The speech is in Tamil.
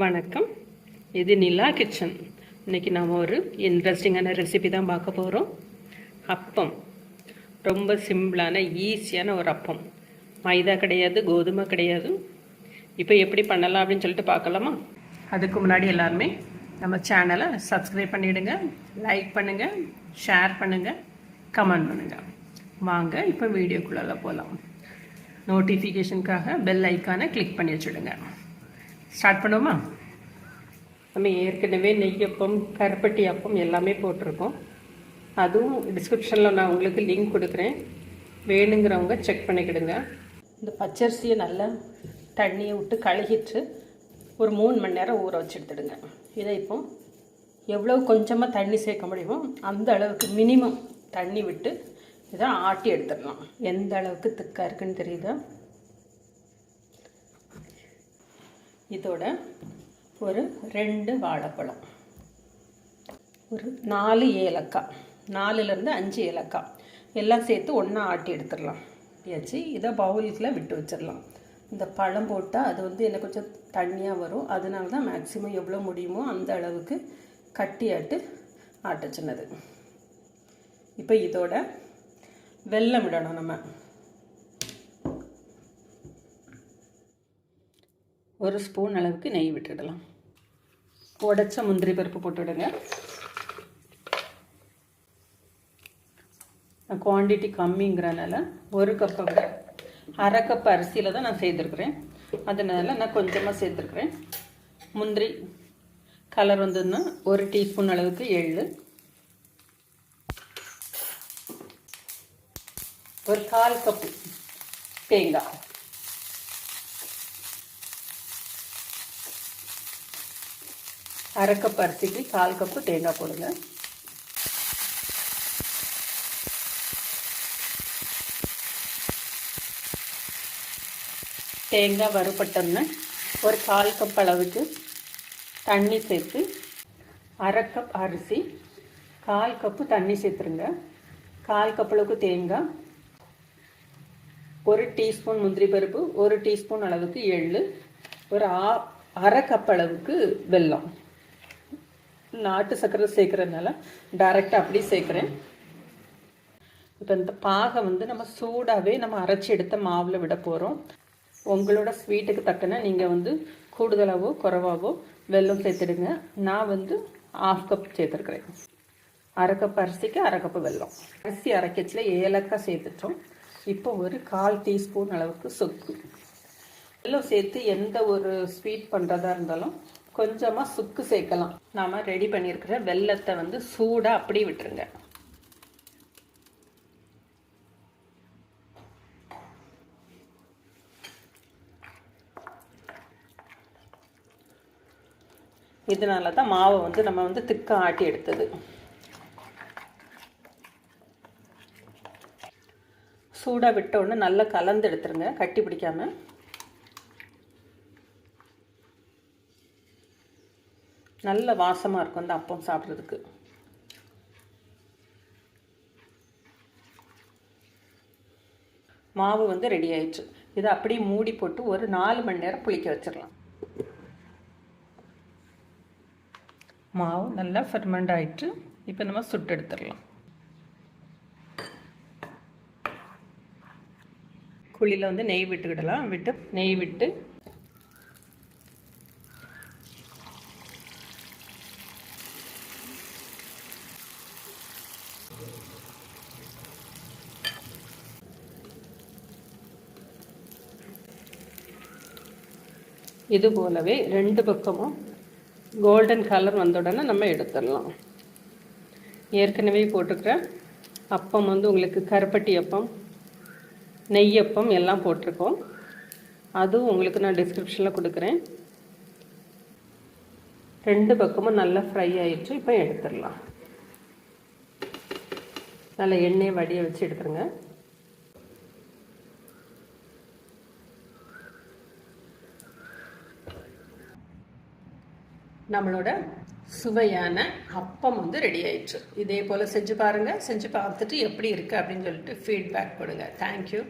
வணக்கம். இது நிலா கிச்சன். இன்னைக்கு நாம் ஒரு இன்ட்ரெஸ்டிங்கான ரெசிபி தான் பார்க்க போகிறோம் அப்பம். ரொம்ப சிம்பிளான ஈஸியான ஒரு அப்பம். மைதா கிடையாது கோதுமை கிடையாது. இப்போ எப்படி பண்ணலாம் அப்படின்னு சொல்லிட்டு பார்க்கலாமா? அதுக்கு முன்னாடி எல்லாருமே நம்ம சேனலை சப்ஸ்கிரைப் பண்ணிவிடுங்க லைக் பண்ணுங்கள் ஷேர் பண்ணுங்கள் கமெண்ட் பண்ணுங்கள் வாங்க இப்போ வீடியோக்குள்ளே போகலாம் நோட்டிஃபிகேஷனுக்காக பெல் ஐக்கானை கிளிக் பண்ணி வச்சுடுங்க. ஸ்டார்ட் பண்ணுவோமா? நம்ம ஏற்கனவே நெய்யப்பம் கருப்பட்டி அப்பம் எல்லாமே போட்டிருக்கோம். அதுவும் டிஸ்கிரிப்ஷனில் நான் உங்களுக்கு லிங்க் கொடுக்குறேன். வேணுங்கிறவங்க செக் பண்ணிக்கிடுங்க. இந்த பச்சரிசியை நல்லா தண்ணியை விட்டு கழுகிட்டு ஒரு மூணு மணி நேரம் ஊற வச்சு எடுத்துடுங்க இதை இப்போ எவ்வளோ கொஞ்சமாக தண்ணி சேர்க்க முடியுமோ அந்த அளவுக்கு மினிமம் தண்ணி விட்டு இதை ஆட்டி எடுத்துடலாம். எந்த அளவுக்கு திக்காக இருக்குன்னு தெரியுதா? இதோட ஒரு ரெண்டு வாழைப்பழம். ஒரு நாலு ஏலக்காய். நாலுலேருந்து அஞ்சு ஏலக்காய். எல்லாம் சேர்த்து ஒன்றா ஆட்டி எடுத்துடலாம். வச்சு இதை பவுலுக்குள்ள விட்டு வச்சிடலாம். இந்த பழம் போட்டால் அது வந்து எனக்கு கொஞ்சம் தண்ணியாக வரும். அதனால தான் மேக்ஸிமம் எவ்வளோ முடியுமோ அந்த அளவுக்கு கட்டியாட்டு ஆட்ட சின்னது. இப்போ இதோட வெல்லம் விடணும் நம்ம. ஒரு ஸ்பூன் அளவுக்கு நெய் விட்டுடலாம். உடச்ச முந்திரி பருப்பு போட்டுவிடுங்க குவான்டிட்டி கம்மிங்கிறனால ஒரு கப்பை விட அரை கப் அரிசியில் தான் நான் சேர்த்துருக்குறேன். அதனால நான் கொஞ்சமாக சேர்த்துருக்குறேன். முந்திரி கலர் வந்ததுன்னா ஒரு டீஸ்பூன் அளவுக்கு எள்ளு. ஒரு கால் கப்பு தேங்காய். அரை கப் அரிசிக்கு கால் கப்பு தேங்காய் போடுங்க. தேங்காய் வறுபட்டோம்னா ஒரு கால் கப் அளவுக்கு தண்ணி சேர்த்து அரை கப் அரிசி கால் கப்பு தண்ணி சேர்த்துருங்க. கால் கப்பளவுக்கு தேங்காய் ஒரு டீஸ்பூன் முந்திரி பருப்பு ஒரு டீஸ்பூன் அளவுக்கு எள்ளு ஒரு ஆ அரை கப் அளவுக்கு வெல்லம். நாட்டு சர்க்கரை சேர்க்குறதுனால டைரெக்டாக அப்படியே சேர்க்குறேன். இப்போ இந்த பாகை வந்து நம்ம சூடாகவே நம்ம அரைச்சி எடுத்த மாவில் விட போகிறோம் உங்களோட ஸ்வீட்டுக்கு தக்கன நீங்கள் வந்து கூடுதலாகவோ குறவாகவோ வெல்லம் சேர்த்துடுங்க. நான் வந்து ஆஃப் கப் சேர்த்துருக்குறேன். அரை கப் அரிசிக்கு அரை கப்பு வெல்லம். அரிசி அரைக்கச்சில் ஏலக்காய் சேர்த்துட்டோம். இப்போ ஒரு கால் டீஸ்பூன் அளவுக்கு சொக்கு. வெல்லம் சேர்த்து எந்த ஒரு ஸ்வீட் பண்ணுறதா இருந்தாலும் கொஞ்சமாக சுக்கு சேர்க்கலாம். நாம் ரெடி பண்ணியிருக்கிற வெள்ளத்தை வந்து சூடாக அப்படி விட்டுருங்க. இதனால தான் மாவை வந்து நம்ம வந்து திக்க ஆட்டி எடுத்தது. சூடாக விட்ட உடனே நல்லா கலந்து எடுத்துருங்க. கட்டி பிடிக்காமல் நல்ல வாசமாக இருக்கும் அந்த அப்பம் சாப்பிட்றதுக்கு. மாவு வந்து ரெடி ஆயிடுச்சு. இதை அப்படியே மூடி போட்டு ஒரு நாலு மணி நேரம் புளிக்க வச்சிடலாம். மாவு நல்லா ஃபெர்மெண்ட் ஆயிட்டு இப்போ நம்ம சுட்டு எடுத்துடலாம். குழியில் வந்து நெய் விட்டுக்கிடலாம். விட்டு நெய் விட்டு இது போலவே ரெண்டு பக்கமும் கோல்டன் கலர் வந்த உடனே நம்ம எடுத்துடலாம். ஏற்கனவே போட்டுக்கிற அப்பம் வந்து உங்களுக்கு கருப்பட்டி அப்பம் நெய்யப்பம் எல்லாம் போட்டிருக்கோம். அதுவும் உங்களுக்கு நான் டிஸ்கிரிப்ஷனில் கொடுக்குறேன். ரெண்டு பக்கமும் நல்லா ஃப்ரை ஆயிடுச்சு இப்போ எடுத்துடலாம். நல்லா எண்ணெயை வடிய வச்சு எடுத்துருங்க. நம்மளோட சுவையான அப்பம் வந்து ரெடி ஆயிடுச்சு. இதே போல் செஞ்சு பாருங்கள் செஞ்சு பார்த்துட்டு எப்படி இருக்குது அப்படின்னு சொல்லிட்டு ஃபீட்பேக் கொடுங்க. தேங்க்யூ